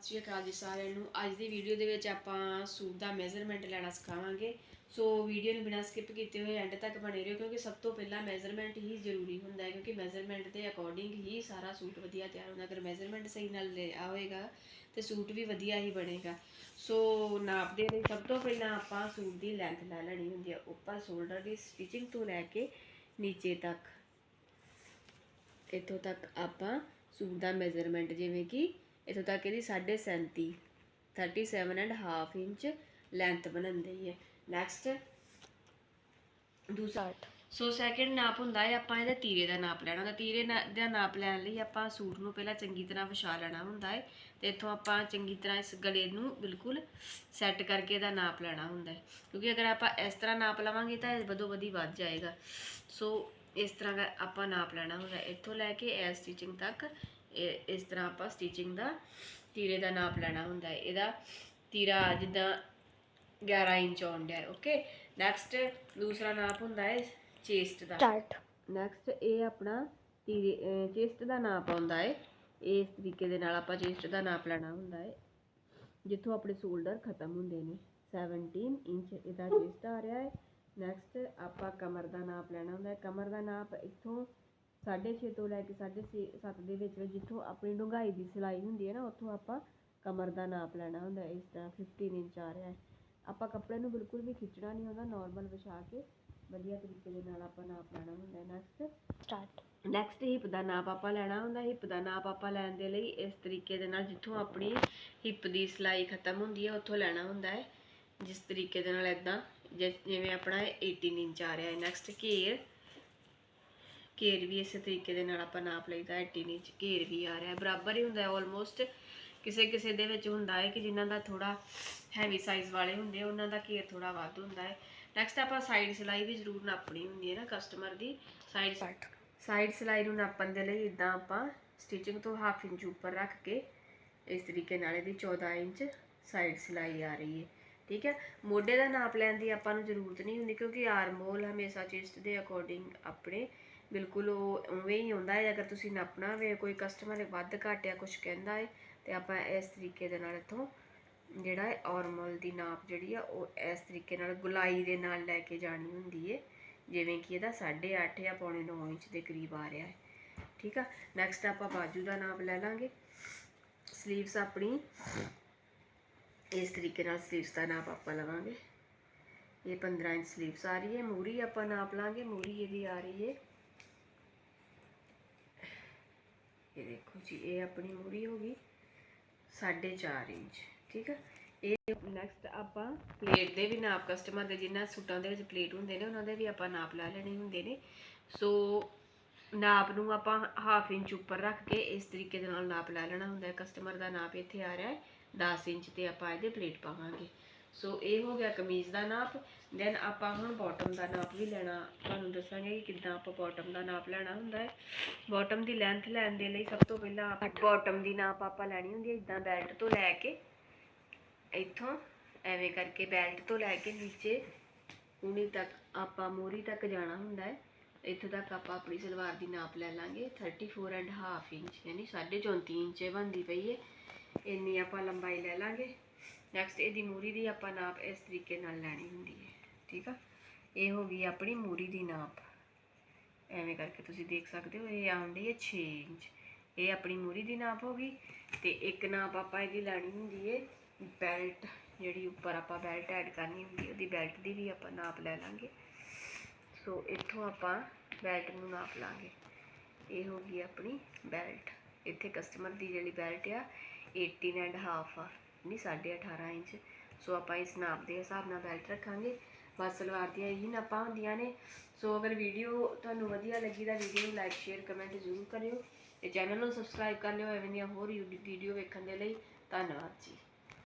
ਸਤਿ ਸ਼੍ਰੀ ਅਕਾਲ ਜੀ ਸਾਰਿਆਂ ਨੂੰ। ਅੱਜ ਦੀ ਵੀਡੀਓ ਦੇ ਵਿੱਚ ਆਪਾਂ ਸੂਟ ਦਾ ਮੈਜ਼ਰਮੈਂਟ ਲੈਣਾ ਸਿਖਾਵਾਂਗੇ। ਸੋ ਵੀਡੀਓ ਨੂੰ ਬਿਨਾਂ ਸਕਿਪ ਕੀਤੇ ਹੋਏ ਐਂਡ ਤੱਕ ਬਣੇ ਰਹੋ, ਕਿਉਂਕਿ ਸਭ ਤੋਂ ਪਹਿਲਾਂ ਮੈਜ਼ਰਮੈਂਟ ਹੀ ਜ਼ਰੂਰੀ ਹੁੰਦਾ ਹੈ, ਕਿਉਂਕਿ ਮੈਜ਼ਰਮੈਂਟ ਦੇ ਅਕੋਰਡਿੰਗ ਹੀ ਸਾਰਾ ਸੂਟ ਵਧੀਆ ਤਿਆਰ ਹੁੰਦਾ। ਅਗਰ ਮੈਜ਼ਰਮੈਂਟ ਸਹੀ ਨਾਲ ਲਿਆ ਹੋਏਗਾ ਤੇ ਸੂਟ ਵੀ ਵਧੀਆ ਹੀ ਬਣੇਗਾ। ਸੋ ਨਾਪ ਦੇ ਲਈ ਸਭ ਤੋਂ ਪਹਿਲਾਂ ਆਪਾਂ ਸੂਟ ਦੀ ਲੈਂਥ ਲੈ ਲੈਣੀ ਹੁੰਦੀ ਹੈ, ਉੱਪਰ ਸ਼ੋਲਡਰ ਦੀ ਸਟਿਚਿੰਗ ਤੋਂ ਲੈ ਕੇ ਨੀਚੇ ਤੱਕ। ਇੱਥੋਂ ਤੱਕ ਆਪਾਂ ਸੂਟ ਦਾ ਮੈਜ਼ਰਮੈਂਟ ਜਿਵੇਂ ਕਿ ਇੱਥੋਂ ਤੱਕ ਇਹਦੀ 37 37 ਐਂਡ ਹਾਫ ਇੰਚ ਲੈਂਥ ਬਣਾਉਂਦੀ ਹੈ। ਨੈਕਸਟ ਦੂਸਰਾ। ਸੋ ਸੈਕਿੰਡ ਨਾਪ ਹੁੰਦਾ ਹੈ ਆਪਾਂ ਇਹਦੇ ਤੀਰੇ ਦਾ ਨਾਪ ਲੈਣਾ। ਹੁੰਦਾ ਤੀਰੇ ਦਾ ਨਾਪ ਲੈਣ ਲਈ ਆਪਾਂ ਸੂਟ ਨੂੰ ਪਹਿਲਾਂ ਚੰਗੀ ਤਰ੍ਹਾਂ ਵਿਛਾ ਲੈਣਾ ਹੁੰਦਾ ਹੈ ਤੇ ਇੱਥੋਂ ਆਪਾਂ ਚੰਗੀ ਤਰ੍ਹਾਂ ਇਸ ਗਲੇ ਨੂੰ ਬਿਲਕੁਲ ਸੈੱਟ ਕਰਕੇ ਇਹਦਾ ਨਾਪ ਲੈਣਾ ਹੁੰਦਾ ਹੈ। ਕਿਉਂਕਿ ਅਗਰ ਆਪਾਂ ਇਸ ਤਰ੍ਹਾਂ ਨਾਪ ਲਵਾਂਗੇ ਤਾਂ ਇਹ ਵਧੋ ਵਧੀ ਵੱਧ ਜਾਏਗਾ। ਸੋ ਇਸ ਤਰ੍ਹਾਂ ਦਾ ਆਪਾਂ ਨਾਪ ਲੈਣਾ ਹੁੰਦਾ। ਇੱਥੋਂ ਲੈ ਕੇ ਐ ਸਟਿਚਿੰਗ ਤੱਕ ਇਹ- ਇਸ ਤਰ੍ਹਾਂ ਆਪਾਂ ਸਟਿਚਿੰਗ ਦਾ ਤੀਰੇ ਦਾ ਨਾਪ ਲੈਣਾ ਹੁੰਦਾ ਹੈ। ਇਹਦਾ ਤੀਰਾ ਜਿੱਦਾਂ 11 ਇੰਚ ਆਉਂਦਾ ਹੈ ਓਕੇ ਨੈਕਸਟ ਦੂਸਰਾ ਨਾਪ ਹੁੰਦਾ ਹੈ ਚੇਸਟ ਦਾ। ਸਟਾਰਟ ਨੈਕਸਟ ਇਹ ਆਪਣਾ ਤੀਰੇ ਚੇਸਟ ਦਾ ਨਾਪ ਆਉਂਦਾ ਹੈ। ਇਸ ਤਰੀਕੇ ਦੇ ਨਾਲ ਆਪਾਂ ਚੇਸਟ ਦਾ ਨਾਪ ਲੈਣਾ ਹੁੰਦਾ ਹੈ। ਜਿੱਥੋਂ ਆਪਣੇ ਸ਼ੋਲਡਰ ਖਤਮ ਹੁੰਦੇ ਨੇ। 17 ਇੰਚ ਇਹਦਾ ਚੇਸਟ ਆ ਰਿਹਾ ਹੈ। ਨੈਕਸਟ ਆਪਾਂ ਕਮਰ ਦਾ ਨਾਪ ਲੈਣਾ ਹੁੰਦਾ ਹੈ। ਕਮਰ ਦਾ ਨਾਪ ਇੱਥੋਂ 6.5 ਤੋਂ ਲੈ ਕੇ 6.5 7 ਦੇ ਵਿੱਚ ਵਿੱਚ ਜਿੱਥੋਂ ਆਪਣੀ ਡੂੰਘਾਈ ਦੀ ਸਿਲਾਈ ਹੁੰਦੀ ਹੈ ਨਾ ਉੱਥੋਂ ਆਪਾਂ ਕਮਰ ਦਾ ਨਾਪ ਲੈਣਾ ਹੁੰਦਾ ਇਸ ਤਰ੍ਹਾਂ 15 ਇੰਚ ਆ ਰਿਹਾ ਹੈ। ਆਪਾਂ ਕੱਪੜੇ ਨੂੰ ਬਿਲਕੁਲ ਵੀ ਖਿੱਚਣਾ ਨਹੀਂ ਹੁੰਦਾ ਨਾਰਮਲ ਵਿਛਾ ਕੇ ਵਧੀਆ ਤਰੀਕੇ ਦੇ ਨਾਲ ਆਪਾਂ ਨਾਪ ਲੈਣਾ ਹੁੰਦਾ ਨੈਕਸਟ ਸਟਾਰਟ ਨੈਕਸਟ ਹਿਪ ਦਾ ਨਾਪ ਆਪਾਂ ਲੈਣਾ ਹੁੰਦਾ ਹਿਪ ਦਾ ਨਾਪ ਆਪਾਂ ਲੈਣ ਦੇ ਲਈ ਇਸ ਤਰੀਕੇ ਦੇ ਨਾਲ ਜਿੱਥੋਂ ਆਪਣੀ ਹਿਪ ਦੀ ਸਿਲਾਈ ਖਤਮ ਹੁੰਦੀ ਹੈ ਉੱਥੋਂ ਲੈਣਾ ਹੁੰਦਾ ਹੈ। ਜਿਸ ਤਰੀਕੇ ਦੇ ਨਾਲ ਇਦਾਂ ਜਿਵੇਂ ਆਪਣਾ ਇਹ 18 ਇੰਚ ਆ ਰਿਹਾ ਹੈ। ਨੈਕਸਟ ਘੇਰ ਘੇਰ ਵੀ ਇਸੇ ਤਰੀਕੇ ਦੇ ਨਾਲ ਆਪਾਂ ਨਾਪ ਲਈਦਾ 18 ਇੰਚ ਘੇਰ ਵੀ ਆ ਰਿਹਾ। ਬਰਾਬਰ ਹੀ ਹੁੰਦਾ ਹੈ ਆਲਮੋਸਟ ਕਿਸੇ ਕਿਸੇ ਦੇ ਵਿੱਚ ਹੁੰਦਾ ਹੈ ਕਿ ਜਿਨ੍ਹਾਂ ਦਾ ਥੋੜਾ ਹੈਵੀ ਸਾਈਜ਼ ਵਾਲੇ ਹੁੰਦੇ ਆ, ਉਹਨਾਂ ਦਾ ਘੇਰ ਥੋੜਾ ਵੱਧ ਹੁੰਦਾ ਹੈ। ਨੈਕਸਟ ਆਪਾਂ ਸਾਈਡ ਸਿਲਾਈ ਵੀ ਜ਼ਰੂਰ ਨਾਪਣੀ ਹੁੰਦੀ ਹੈ ਨਾ ਕਸਟਮਰ ਦੀ। ਸਾਈਡ ਸਾਈਡ ਸਿਲਾਈ ਨੂੰ ਨਾਪਣ ਦੇ ਲਈ ਇਦਾਂ ਆਪਾਂ ਸਟਿਚਿੰਗ ਤੋਂ ਹਾਫ ਇੰਚ ਉੱਪਰ ਰੱਖ ਕੇ ਇਸ ਤਰੀਕੇ ਨਾਲ ਇਹਦੀ 14 ਇੰਚ ਸਾਈਡ ਸਿਲਾਈ ਆ ਰਹੀ ਹੈ। ਠੀਕ ਹੈ? ਮੋਢੇ ਦਾ ਨਾਪ ਲੈਣ ਦੀ ਆਪਾਂ ਨੂੰ ਜ਼ਰੂਰਤ ਨਹੀਂ ਹੁੰਦੀ ਕਿਉਂਕਿ ਆਰਮ ਹੋਲ ਹਮੇਸ਼ਾ ਚੈਸਟ ਦੇ ਅਕੋਰਡਿੰਗ ਆਪਣੇ ਬਿਲਕੁਲ ਉਹ ਉਵੇਂ ਹੀ ਹੁੰਦਾ ਹੈ, ਅਗਰ ਤੁਸੀਂ ਨਾਪਣਾ ਹੋਵੇ ਕੋਈ ਕਸਟਮਰ ਵੱਧ ਘੱਟ ਜਾਂ ਕੁਝ ਕਹਿੰਦਾ ਹੈ, ਤੇ ਆਪਾਂ ਇਸ ਤਰੀਕੇ ਦੇ ਨਾਲ ਇੱਥੋਂ ਜਿਹੜਾ ਹੈ ਆਰਮਲ ਦੀ ਨਾਪ ਜਿਹੜੀ ਆ, ਉਹ ਇਸ ਤਰੀਕੇ ਨਾਲ ਗੁਲਾਈ ਦੇ ਨਾਲ ਲੈ ਕੇ ਜਾਣੀ ਹੁੰਦੀ ਹੈ, ਜਿਵੇਂ ਕਿ ਇਹਦਾ 8.5 ਜਾਂ ਪੌਣੇ 9 ਇੰਚ ਦੇ ਕਰੀਬ ਆ ਰਿਹਾ ਹੈ। ਠੀਕ ਆ? ਨੈਕਸਟ ਆਪਾਂ ਬਾਜੂ ਦਾ ਨਾਪ ਲੈ ਲਾਂਗੇ। ਸਲੀਵਸ ਆਪਣੀ, ਇਸ ਤਰੀਕੇ ਨਾਲ ਸਲੀਵਸ ਦਾ ਨਾਪ ਆਪਾਂ ਲਵਾਂਗੇ। ਇਹ 15 ਇੰਚ ਸਲੀਵਸ ਆ ਰਹੀ ਹੈ, ਮੂਰੀ ਆਪਾਂ ਨਾਪ ਲਾਂਗੇ, ਮੂਰੀ ਇਹਦੀ ਆ ਰਹੀ ਹੈ ਇਹ ਦੇਖੋ ਜੀ, ਇਹ ਆਪਣੀ ਮੂਰੀ ਹੋ ਗਈ 4.5 ਇੰਚ, ਠੀਕ ਆ? ਇਹ ਨੈਕਸਟ ਆਪਾਂ ਪਲੇਟ ਦੇ ਵੀ ਨਾਪ ਕਸਟਮਰ ਦੇ ਜਿਨ੍ਹਾਂ ਸੂਟਾਂ ਦੇ ਵਿੱਚ ਪਲੇਟ ਹੁੰਦੇ ਨੇ, ਉਹਨਾਂ ਦੇ ਵੀ ਆਪਾਂ ਨਾਪ ਲਾ ਲੈਣੇ ਹੁੰਦੇ ਨੇ। ਸੋ ਨਾਪ ਨੂੰ ਆਪਾਂ ਹਾਫ ਇੰਚ ਉੱਪਰ ਰੱਖ ਕੇ ਇਸ ਤਰੀਕੇ ਦੇ ਨਾਲ ਨਾਪ ਲੈ ਲੈਣਾ ਹੁੰਦਾ ਹੈ। ਕਸਟਮਰ ਦਾ ਨਾਪ ਇੱਥੇ ਆ ਰਿਹਾ ਹੈ 10 ਇੰਚ ਤੇ ਆਪਾਂ ਇਹਦੇ ਪਲੇਟ ਪਾਵਾਂਗੇ। ਸੋ ਇਹ ਹੋ ਗਿਆ ਕਮੀਜ਼ ਦਾ ਨਾਪ। ਦੈਨ ਆਪਾਂ ਹੁਣ ਬਾਟਮ ਦਾ ਨਾਪ ਵੀ ਲੈਣਾ। ਤੁਹਾਨੂੰ ਦੱਸਾਂਗੇ ਕਿ ਕਿੱਦਾਂ ਆਪਾਂ ਬਾਟਮ ਦਾ ਨਾਪ ਲੈਣਾ ਹੁੰਦਾ ਹੈ। ਬਾਟਮ ਦੀ ਲੈਂਥ ਲੈਣ ਦੇ ਲਈ ਸਭ ਤੋਂ ਪਹਿਲਾਂ ਬਾਟਮ ਦੀ ਨਾਪ ਆਪਾਂ ਲੈਣੀ ਹੁੰਦੀ ਹੈ ਇਦਾਂ ਬੈਲਟ ਤੋਂ ਲੈ ਕੇ। ਇੱਥੋਂ ਐਵੇਂ ਕਰਕੇ ਬੈਲਟ ਤੋਂ ਲੈ ਕੇ ਨੀਚੇ ਉਨੀ ਤੱਕ ਆਪਾਂ ਮੋਰੀ ਤੱਕ ਜਾਣਾ ਹੁੰਦਾ ਹੈ। ਇੱਥੋਂ ਤੱਕ ਆਪਾਂ ਆਪਣੀ ਸਲਵਾਰ ਦੀ ਨਾਪ ਲੈ ਲਾਂਗੇ। 34 ਐਂਡ ਹਾਫ ਇੰਚ ਯਾਨੀ 34.5 ਇੰਚ ਬਣਦੀ ਪਈ ਹੈ। ਇੰਨੀ ਆਪਾਂ ਲੰਬਾਈ ਲੈ ਲਾਂਗੇ। ਨੈਕਸਟ ਇਹਦੀ ਮੂਰੀ ਦੀ ਆਪਾਂ ਨਾਪ ਇਸ ਤਰੀਕੇ ਨਾਲ ਲੈਣੀ ਹੁੰਦੀ ਹੈ। ਠੀਕ ਆ? ਇਹ ਹੋ ਗਈ ਆਪਣੀ ਮੂਰੀ ਦੀ ਨਾਪ। ਐਵੇਂ ਕਰਕੇ ਤੁਸੀਂ ਦੇਖ ਸਕਦੇ ਹੋ, ਇਹ ਆਉਂਦੀ ਹੈ 6 ਇੰਚ। ਇਹ ਆਪਣੀ ਮੂਰੀ ਦੀ ਨਾਪ ਹੋ ਗਈ ਤੇ ਇੱਕ ਨਾਪ ਆਪਾਂ ਇਹਦੀ ਲੈਣੀ ਹੁੰਦੀ ਹੈ ਬੈਲਟ, ਜਿਹੜੀ ਉੱਪਰ ਆਪਾਂ ਬੈਲਟ ਐਡ ਕਰਨੀ ਹੁੰਦੀ ਉਹਦੀ ਬੈਲਟ ਦੀ ਵੀ ਆਪਾਂ ਨਾਪ ਲੈ ਲਾਂਗੇ। ਸੋ, ਇੱਥੋਂ ਆਪਾਂ ਬੈਲਟ ਨੂੰ ਨਾਪ ਲਾਂਗੇ। ਇਹ ਹੋ ਗਈ ਆਪਣੀ ਬੈਲਟ। ਇੱਥੇ ਕਸਟਮਰ ਦੀ ਜਿਹੜੀ ਬੈਲਟ ਆ 18 ਐਂਡ ਹਾਫ ਆ। ਨਹੀਂ 18.5 ਇੰਚ। ਸੋ ਆਪਾਂ ਇਸ ਨਾਪ ਦੇ ਹਿਸਾਬ ਨਾਲ ਬੈਲਟ ਰੱਖਾਂਗੇ। ਬਸ ਸਲਵਾਰ ਦੀਆਂ ਇਹੀ ਨਾਪਾਂ ਹੁੰਦੀਆਂ ਨੇ। ਸੋ ਅਗਰ ਵੀਡੀਓ ਤੁਹਾਨੂੰ ਵਧੀਆ ਲੱਗੀ ਤਾਂ ਵੀਡੀਓ ਨੂੰ ਲਾਈਕ ਸ਼ੇਅਰ ਕਮੈਂਟ ਜ਼ਰੂਰ ਕਰਿਓ। ਤੇ ਚੈਨਲ ਨੂੰ ਸਬਸਕ੍ਰਾਈਬ ਕਰ ਲਿਓ ਐਵੇਂ ਦੀਆਂ ਹੋਰ ਵੀਡੀਓ ਵੇਖਣ ਦੇ ਲਈ। ਧੰਨਵਾਦ ਜੀ।